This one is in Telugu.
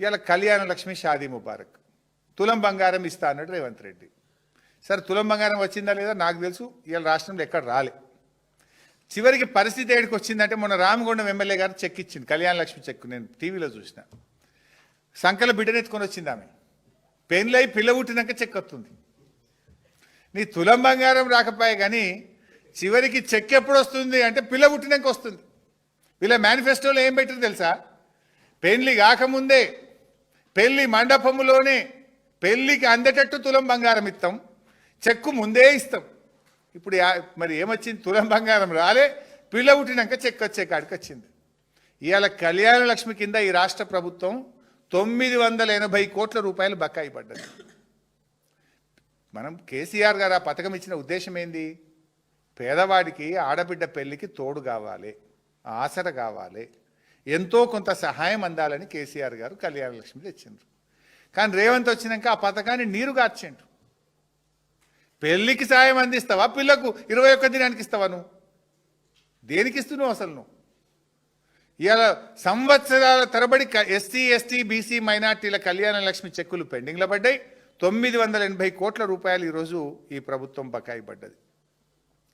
ఇవాళ కళ్యాణ లక్ష్మి షాదీ ముబారక్. తులం బంగారం ఇస్తా అన్నాడు రేవంత్ రెడ్డి. సరే తులం బంగారం వచ్చిందా లేదా నాకు తెలుసు. ఇవాళ రాష్ట్రంలో ఎక్కడ రాలే. చివరికి పరిస్థితి ఏడికి వచ్చిందంటే మొన్న రామగుండం ఎమ్మెల్యే గారు చెక్ ఇచ్చింది కళ్యాణ లక్ష్మి చెక్. నేను టీవీలో చూసిన. సంకల బిడ్డనెత్తుకొని వచ్చింది ఆమె. పెళ్ళై పిల్ల పుట్టినాక చెక్ వస్తుంది. నీ తులం బంగారం రాకపోయే కానీ చివరికి చెక్ ఎప్పుడు వస్తుంది అంటే పిల్ల పుట్టినాక వస్తుంది. వీళ్ళ మేనిఫెస్టోలో ఏం పెట్టారు తెలుసా? పెళ్ళి కాకముందే పెళ్ళి మండపములోనే పెళ్ళికి అందేటట్టు తులం బంగారం ఇస్తాం చెక్కు ముందే ఇస్తాం. ఇప్పుడు మరి ఏమొచ్చింది? తులం బంగారం రాలే పిల్ల పుట్టినాక చెక్కు వచ్చే కాడికి వచ్చింది. ఇవాళ కళ్యాణ లక్ష్మి కింద ఈ రాష్ట్ర ప్రభుత్వం తొమ్మిది వందల ఎనభై కోట్ల రూపాయలు బకాయి పడ్డది. మనం కేసీఆర్ గారు ఆ పథకం ఇచ్చిన ఉద్దేశం ఏంది? పేదవాడికి ఆడబిడ్డ పెళ్ళికి తోడు కావాలి ఆసర కావాలి. ఎంతో కొంత సహాయం అందాలని కేసీఆర్ గారు కళ్యాణ లక్ష్మి తెచ్చిండ్రు కానీ రేవంత్ వచ్చినాక ఆ పథకాన్ని నీరు గార్చిండ్రు. పెళ్ళికి సాయం అందిస్తావా? పిల్లకు ఇరవై ఒక్క దినానికి ఇస్తావా నువ్వు? దేనికి ఇస్తున్నావు అసలు నువ్వు? ఇలా సంవత్సరాల తరబడి ఎస్సీ ఎస్టీ బీసీ మైనార్టీల కళ్యాణ లక్ష్మి చెక్కులు పెండింగ్లో పడ్డాయి. తొమ్మిది వందల ఎనభై కోట్ల రూపాయలు ఈరోజు ఈ ప్రభుత్వం బకాయి పడ్డది.